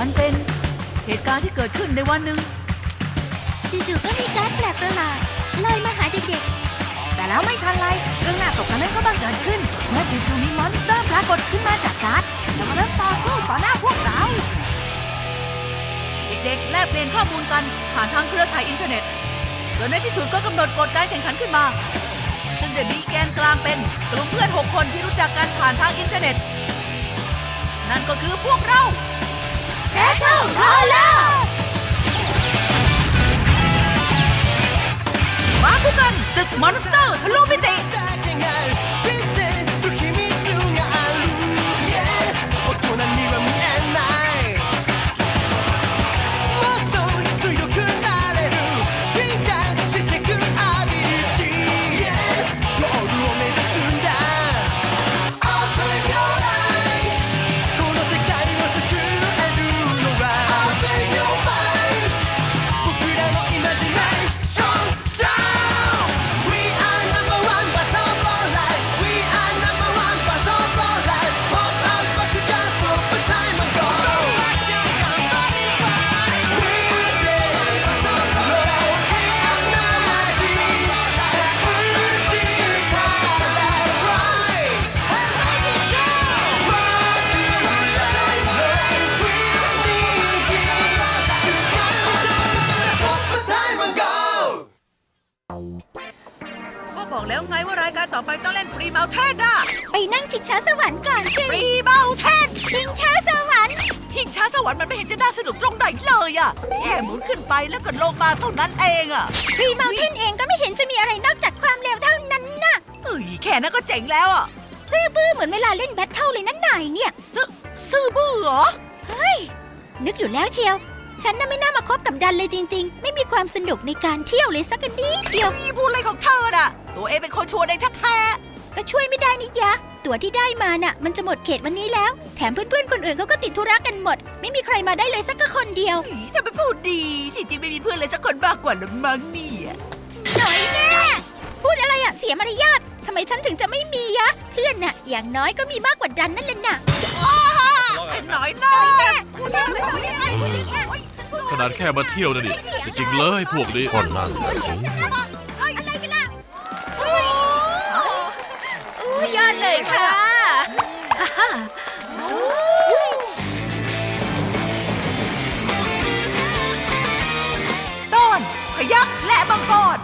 มันเป็นเหตุการณ์ที่เกิดขึ้นในวันหนึ่งจู่ๆก็มีการดแปลกประหลาดลอยมาหาเด็กแต่แล้วไม่ทันไรเรื่องน่าตกใจนั้นก็ต้องเกิดขึ้น เมื่อจู่ๆมีมอนสเตอร์ปรากฏขึ้นมาจากการ์ดแล้วก็เริ่มต่อสู้ต่อหน้าพวกเรา เด็กๆ แลกเปลี่ยนข้อมูลกันผ่านทางเครือข่ายอินเทอร์เน็ตจนในที่สุดก็กำหนดกฎการแข่งขันขึ้นมา ซึ่งจะมีแกนกลางเป็นกลุ่มเพื่อน 6 คนที่รู้จักกันผ่านทางอินเทอร์เน็ต นั่นก็คือพวกเรา ๆ Battle Roller มาคู่กันศึกมอนสเตอร์ทะลุมิติ ล่นฟรีเมาเทนน่ะไปนั่งชิงช้าสวรรค์ก่อนสิฟรีเมาเทนชิงช้าสวรรค์ชิงช้าสวรรค์มันไม่เห็นจะน่าสนุกตรงไหนเลยอะแค่หมุนขึ้นไปแล้วก็ลงมาเท่านั้นเองอะฟรีเมาเทนเองก็ไม่เห็นจะมีอะไรนอกจากความเร็วเท่านั้นน่ะเอ้ยแค่นั้นก็เจ๋งแล้วอะซื่อบื้อเหมือนเวลาเล่นแบทเทิลเลยนั่นนายเนี่ยซื่อซื่อบื้อเหรอนึกอยู่แล้วเชียวฉันน่ะไม่น่ามาคบกับดันเลยจริง ๆ ไม่มีความสนุกในการเที่ยวเลยสักนิดเดียวนี่พูดอะไรของเธอน่ะ ตัวเองเป็นคนชวนเองแท้ ก็ช่วยไม่ได้นี่ยะ ตั๋วที่ได้มาน่ะ มันจะหมดเขตวันนี้แล้ว แถมเพื่อนๆคนอื่นเขาก็ติดธุระกันหมด ไม่มีใครมาได้เลยสักคนเดียวๆอีจะไปพูดดีที่จริงไม่มีเพื่อนเลยสักคนมากกว่าละมั้งเนี่ยหน่อยแน่พูดอะไรอะเสียมารยาททำไมฉันถึงจะไม่มียะ เพื่อนน่ะ อย่างน้อยก็มีมากกว่าดันนั่นเลยน่ะไอ้หน่อยหน้าพูดได้ไม่ต้องยังไงพูดได้แค่ขนาดแค่มาเที่ยวนะนี่จริงๆเลยพวกนี้ก็นั่นน่ เลยค่ะต้อนพยักและมังกร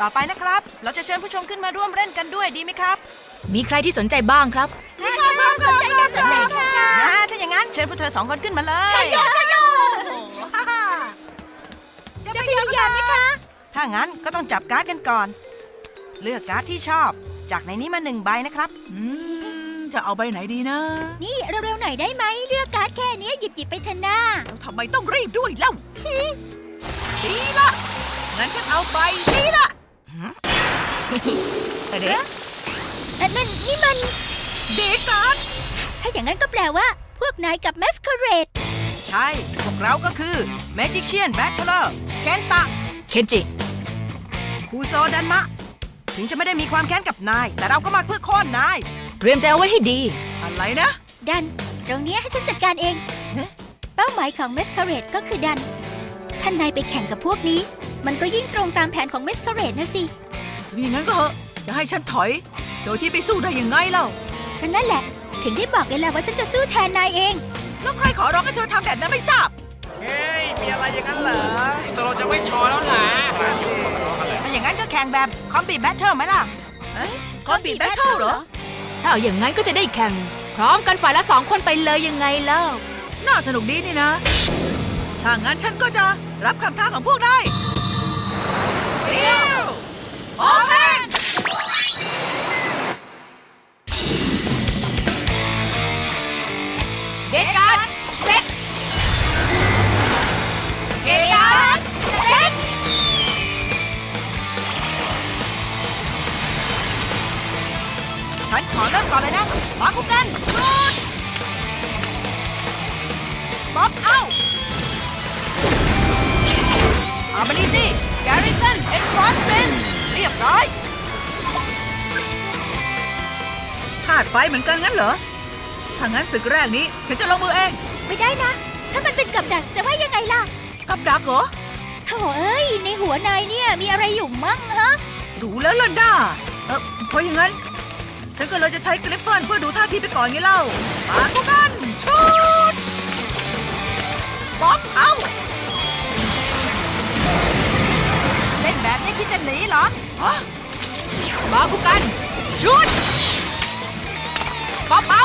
ต่อไปนะครับ เราจะเชิญผู้ชมขึ้นมาร่วมเล่นกันด้วยดีไหมครับมีใครที่สนใจบ้างครับน่าสนใจน่าสนใจค่ะนะถ้าอย่างนั้นเชิญพวกเธอสองคนขึ้นมาเลยจะพยายามนะคะ ถ้างั้นก็ต้องจับการ์ดกันก่อน เลือกการ์ดที่ชอบ จากในนี้มาหนึ่งใบนะครับ อืม จะเอาใบไหนดีนะ นี่เร็วๆหน่อยได้ไหมเลือกการ์ดแค่นี้หยิบหยิบๆไปเถอะหน้าแล้วทำไมต้องรีบด้วยเล่าดีละงั้นฉันเอาใบนี้ละแต่เด็กนั่นนั่นนี่มัน เด็กการถ้าอย่างนั้นก็แปลว่า พวกนายกับแมสคาเรดใช่ พวกเราก็คือ Magician Battler แกนตะ เคนจิ คูโซดันมะ ถึงจะไม่ได้มีความแค้นกับนาย แต่เราก็มาเพื่อโค่นนาย เตรียมใจเอาไว้ให้ดี อะไรนะ ดัน ตรงเนี้ยให้ฉันจัดการเองเอ๊ะเป้าหมายของ m มสคาเรดก็คือดัน ท่านนายไปแข่งกับพวกนี้ มันก็ยิ่งตรงตามแผนของ m มสคาเรดนะสิ ถึงอย่างนั้นก็เหอะจะให้ฉันถอย โดยที่ไปสู้ได้ยังไงเล่าก็นั่นแหละ ถึงได้บอกไงล่ะว่าฉันจะสู้แทนนายเอง แล้วใครขอร้องให้เธอทำแบบนั้นไม่ทราบ เฮ้ย มีอะไรอย่างนั้นเหรอตกลงจะไม่ชอแล้วล่ะถ้า อย่างนั้นก็แข่งแบบคอมบีแบทเทิลไหมล่ะคอมบีแบทเทิลเหรอ ถ้าเอาอย่างนั้นก็จะได้แข่ง พร้อมกันฝ่ายละสองคนไปเลยยังไงเล่า น่าสนุกดีนี่นะ ถ้างั้นฉันก็จะรับคำท้าของพวกได้เดียวโอเพ ฉันขอเริ่มก่อนเลยนะมาคุกันรูดป๊อปเอาอามาลิตี้แกริสันเอ็นฟรอสเมนเรียบร้อยธาตุไฟเหมือนกันงั้นเหรอ ถ้างั้นศึกแรกนี้ ฉันจะลงมือเอง ไม่ได้นะ ถ้ามันกับดักจะว่ายังไงล่ะ กับดักเหรอโถเอ้ย ในหัวนายเนี่ยมีอะไรอยู่มั่งฮะรู้แล้วล่ะด้าเออเพราะอย่างนั้น ฉันก็เลยจะใช้กริฟเฟอนเพื่อดูท่าทีไปก่อนไงเล่ามาคู่กันชุดป๊อปเอาเล่นแบบนี้คิดจะหนีเหรอฮะบาคุกันชุดป๊อปเอา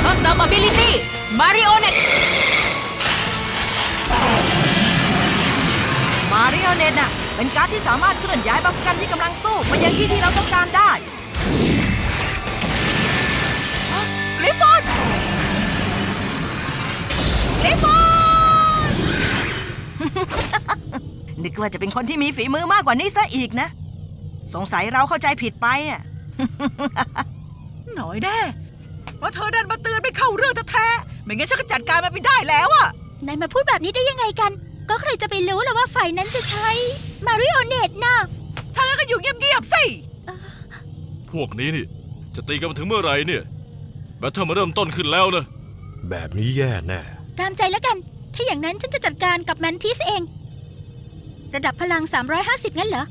เพิ่มเติม ability marionette มาริโอเนตน่ะ เป็นการ์ดที่สามารถเคลื่อนย้ายบัฟกันที่กำลังสู้ไปยังที่ที่เราต้องการได้กริฟฟอนกริฟฟอน นึกว่าจะเป็นคนที่มีฝีมือมากกว่านี้ซะอีกนะ สงสัยเราเข้าใจผิดไปอะ หน่อยแน่เพราเธอดันมาเตือนไม่เข้าเรื่องแท้ๆไม่งั้นฉันก็จัดการมันไปได้แล้วอะนายมาพูดแบบนี้ได้ยังไงกัน ก็ใครจะไปรู้ล่ะว่าฝ่ายนั้นจะใช้ มาริโอเนตนะถ้างั้นก็อยู่เงียบๆสิ พวกนี้นี่ จะตีกันมาถึงเมื่อไหร่เนี่ยแบทเทิลมาเริ่มต้นขึ้นแล้วนะ แบบนี้แย่แน่ ตามใจแล้วกัน ถ้าอย่างนั้นฉันจะจัดการกับแมนทิสเอง ระดับพลัง 350 งั้นเหรอ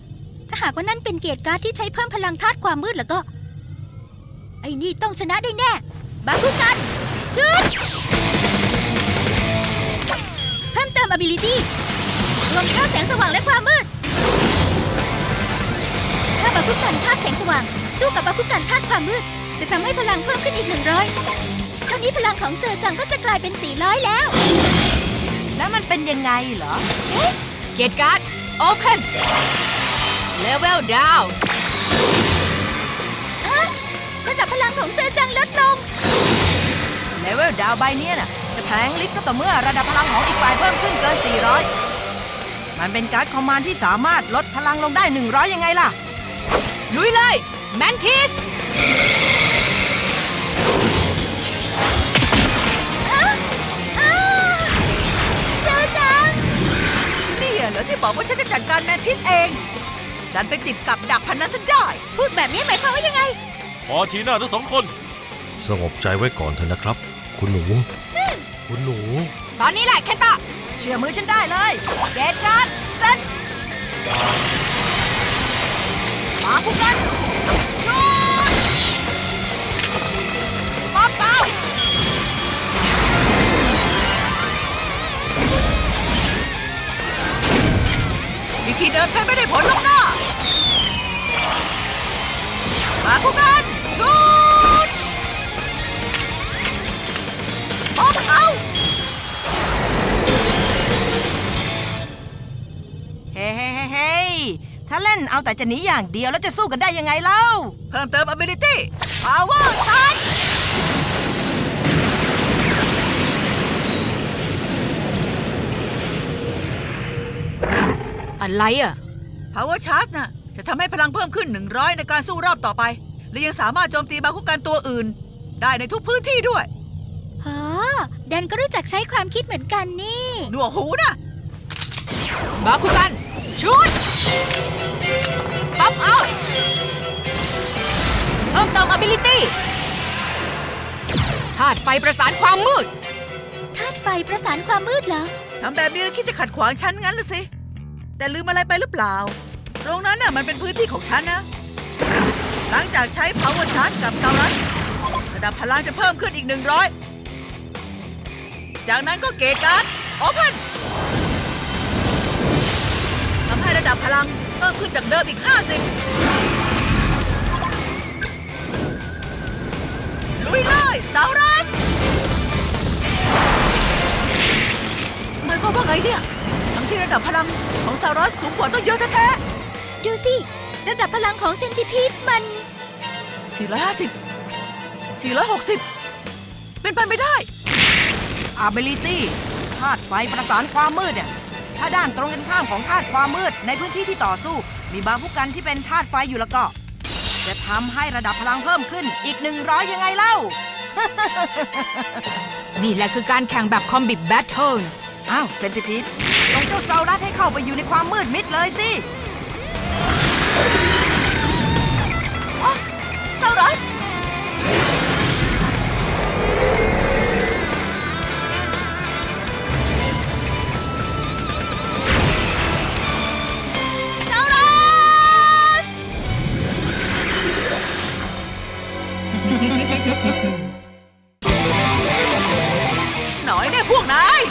ถ้าหากว่านั่นเป็นเกียรติการ์ดที่ใช้เพิ่มพลังธาตุความมืดแล้วก็ ไอ้นี่ต้องชนะได้แน่ บาคุกันชุดเพิ่มเติม ability รวมค่าแสงสว่างและความมืด ถ้าบาคุกันธาตุแสงสว่าง สู้กับบาคุกันธาตุความมืด จะทำให้พลังเพิ่มขึ้นอีก 100เท่านี้พลังของเซอร์จังก็จะกลายเป็น 400 แล้ว แล้วมันเป็นยังไงเหรอ เกตการ์ด open level down ฮะระดับพลังของเซอร์จังลดลง เลเวลดาวใบเนี้ยน่ะ จะแผลงลิฟต์ก็ต่อเมื่อระดับพลังของอีกฝ่ายเพิ่มขึ้นเกิน 400 มันเป็นการ์ดคอมมานด์ที่สามารถลดพลังลงได้ 100 ยังไงล่ะ ลุยเลย mantis เซอร์จังเนี่ยเหรอที่บอกว่าฉันจะจัดการแมนทิสเอง ดันไปติดกับดักพันนั้นฉันได้ พูดแบบนี้หมายความว่ายังไง พอทีหน้าทั้งสองคน สงบใจไว้ก่อนเถอะนะครับ คุณหนู คุณหนู ตอนนี้แหละแคนตะเชื่อมือฉันได้เลย เกตการ์ด มาคู่กันชุดป๊อปเอาเฮ้เฮ้เฮ้เฮ้ถ้าเล่นเอาแต่จะหนีอย่างเดียวแล้วจะสู้กันได้ยังไงเล่า เพิ่มเติม ability power charge อะไรอะ power charge น่ะ จะทำให้พลังเพิ่มขึ้น 100 ในการสู้รอบต่อไป และยังสามารถโจมตีบาคุกันตัวอื่น ได้ในทุกพื้นที่ด้วยอ๋อแดนก็รู้จักใช้ความคิดเหมือนกันนี่ หนวกหูนะบาคุกันชุดป๊อปเอาเพิ่มเติม ability ธาตุไฟประสานความมืดธาตุไฟประสานความมืดเหรอ ทำแบบนี้แล้วคิดจะขัดขวางฉันงั้นละสิ แต่ลืมอะไรไปหรือเปล่า ตรงนั้นน่ะมันเป็นพื้นที่ของฉันนะ หลังจากใช้ power charge กับ s a u r u s ระดับพลังจะเพิ่มขึ้นอีก 100 จากนั้นก็เกตการ์ด open ทำให้ระดับพลังเพิ่มขึ้นจากเดิมอีก 50 ลุยเลยซารัสหมายความว่าไงเนี่ย ทั้งที่ระดับพลังของซารัสสูงกว่าต้องเยอะแท้ ดูสิ ระดับพลังของเซนติพีดมันๆ450 460 เป็นไปไม่ได้ ability ธาตุไฟประสานความมืดเนี่ย ถ้าด้านตรงกันข้ามของธาตุความมืดในพื้นที่ที่ต่อสู้ มีบางผู้กันที่เป็นธาตุไฟอยู่แล้วก็ จะทำให้ระดับพลังเพิ่มขึ้นอีก 100 ยังไงเล่า นี่แหละคือการแข่งแบบคอมบิบแบทเทิล อ้าว เซนติพีดส่งเจ้าเซารัสให้เข้าไปอยู่ในความมืดมิดเลยสิซาวรัส พวกนาย